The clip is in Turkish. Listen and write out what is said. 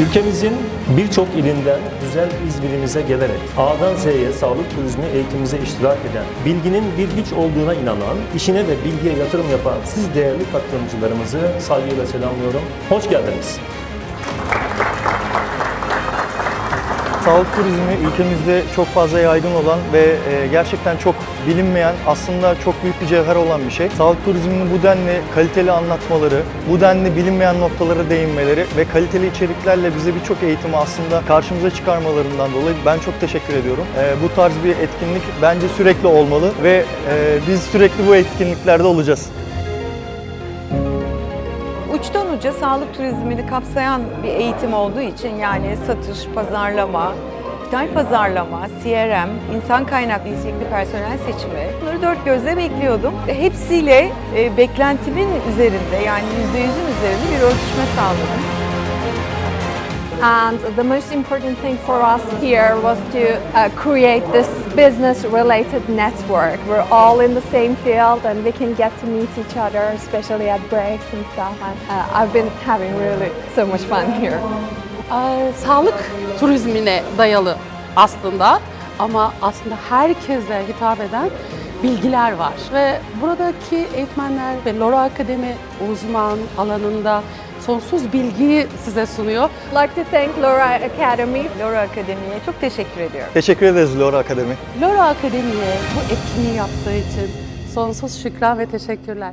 Ülkemizin birçok ilinden güzel İzmir'imize gelerek A'dan Z'ye sağlık turizmi eğitimimize iştirak eden, bilginin bir hiç olduğuna inanan, işine ve bilgiye yatırım yapan siz değerli katılımcılarımızı saygıyla selamlıyorum. Hoş geldiniz. Sağlık turizmi ülkemizde çok fazla yaygın olan ve e, gerçekten çok bilinmeyen, aslında çok büyük bir cevher olan bir şey. Sağlık turizminin bu denli kaliteli anlatmaları, bu denli bilinmeyen noktalara değinmeleri ve kaliteli içeriklerle bize birçok eğitimi aslında karşımıza çıkarmalarından dolayı ben çok teşekkür ediyorum. E, bu tarz bir etkinlik bence sürekli olmalı ve e, biz sürekli bu etkinliklerde olacağız. Uçtan uca sağlık turizmini kapsayan bir eğitim olduğu için yani satış, pazarlama, dijital pazarlama, CRM, insan kaynaklı nitelikli personel seçimi bunları dört gözle bekliyordum. Ve Hepsiyle e, beklentimin üzerinde yani %100'ün üzerinde bir örtüşme sağladım. And the most important thing for us here was to uh, create this business related network. We're all in the same field and we can get to meet each other, especially at breaks and stuff. And uh, I've been having really so much fun here. Ee, sağlık turizmine dayalı aslında ama aslında herkese hitap eden bilgiler var. Ve buradaki eğitmenler ve Lora Akademi uzman alanında sonsuz bilgiyi size sunuyor. Like to thank Laura Academy Lora Akademi'ye çok teşekkür ediyorum. Teşekkür ederiz Lora Akademi. Lora Akademi'ye bu etkinliği yaptığı için sonsuz şükran ve teşekkürler.